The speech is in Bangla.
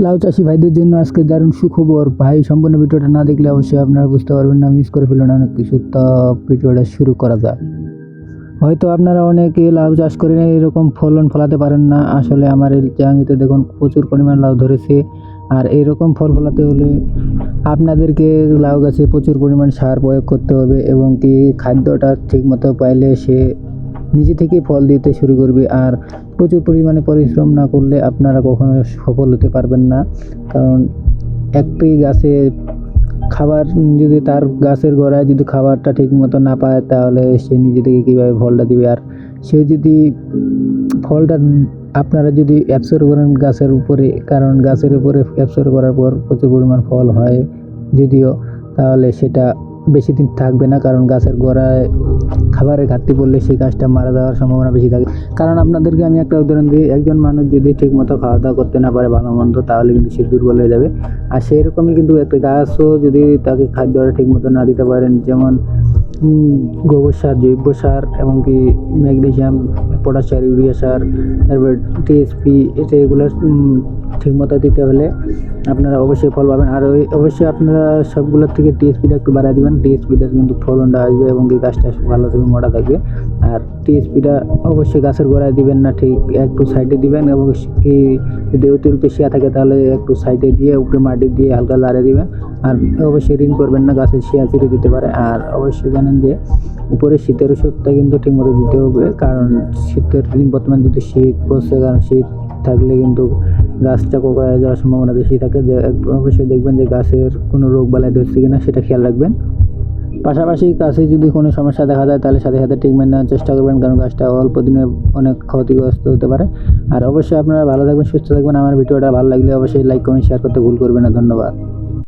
লাউ চাষি ভাইদের জন্য আজকে দারুণ সুখবর। ভাই, সম্পূর্ণ ভিডিওটা না দেখলে অবশ্যই আপনারা বুঝতে পারবেন না মিস করে ফেলুন অনেক কিছু। তা ভিডিওটা শুরু করা যাক। হয়তো আপনারা অনেকে লাউ চাষ করে এরকম ফলন ফলাতে পারেন না। আসলে আমার এই জায়গাতে দেখুন প্রচুর পরিমাণ লাউ ধরেছে। আর এরকম ফল ফলাতে হলে আপনাদেরকে লাউ গাছে প্রচুর পরিমাণ সার প্রয়োগ করতে হবে এবং কি খাদ্যটা ঠিকমতো পাইলে সে নিজে থেকেই ফল দিতে শুরু করবে আর প্রচুর পরিমাণে পরিশ্রম না করলে আপনারা কখনো সফল হতে পারবেন না। কারণ একটি গাছে খাবার যদি তার গাছের গোড়ায় যদি খাবারটা ঠিক মতো না পায়, তাহলে সে নিজে থেকে কীভাবে ফলটা দিবে? আর সে যদি ফলটা আপনারা যদি অ্যাবসর্ব করেন গাছের উপরে, কারণ গাছের উপরে অ্যাবসর্ব করার পর প্রচুর পরিমাণ ফল হয় যদিও, তাহলে সেটা বেশি দিন থাকবে না, কারণ গাছের গোড়ায় খাবারের ঘাটতি পড়লে সেই গাছটা মারা যাওয়ার সম্ভাবনা বেশি থাকে। কারণ আপনাদেরকে আমি একটা উদাহরণ দিই, একজন মানুষ যদি ঠিকমতো খাওয়া দাওয়া করতে না পারে ভালো মন্দ তাহলে কিন্তু সে দুর্বল হয়ে যাবে। আর সেই রকমই কিন্তু একটা গাছও যদি তাকে খাদ্যটা ঠিকমতো না দিতে পারেন, যেমন গোবর সার, জৈব সার, এমনকি ম্যাগনেশিয়াম, পটাশ সার, ইউরিয়া সার, তারপর টিএসপি এটা এগুলো ঠিকমতো দিতে হলে আপনারা অবশ্যই ফল পাবেন। আর ওই, অবশ্যই আপনারা সবগুলোর থেকে টিএসপিটা একটু বাড়ায় দিবেন। টিএসপিটা কিন্তু ফলনটা আসবে এবং কি গাছটা ভালো থাকবে মোটা থাকবে। আর টিএসপিটা অবশ্যই গাছের গোড়ায় দিবেন না, ঠিক একটু সাইডে দিবেন এবং কি যদি অতিরিক্ত শিয়া থাকে তাহলে একটু সাইডে দিয়ে, উপরে মাটি দিয়ে হালকা লাড়ে দিবেন। আর অবশ্যই ঋণ করবেন না গাছের শিয়া ছিঁড়ে দিতে পারে। আর অবশ্যই জানেন যে উপরে শীতের ওষুধটা কিন্তু ঠিকমতো দিতে হবে, কারণ শীতের দিন বর্তমান যদি শীত পড়ছে, কারণ শীত থাকলে কিন্তু গাছটা কোকায় যাওয়ার সম্ভাবনা বেশি থাকে। যে অবশ্যই দেখবেন যে গাছের কোনো রোগ বালাই ধরছে কিনা, সেটা খেয়াল রাখবেন। পাশাপাশি কাছে যদি কোনো সমস্যা দেখা যায় তাহলে সাথে সাথে ট্রিটমেন্ট নেওয়ার চেষ্টা করবেন, কারণ গাছটা অল্প দিনে অনেক ক্ষতিগ্রস্ত হতে পারে। আর অবশ্যই আপনারা ভালো থাকবেন, সুস্থ থাকবেন। আমার ভিডিওটা ভালো লাগলে অবশ্যই লাইক কমেন্ট শেয়ার করতে ভুল করবেন না। ধন্যবাদ।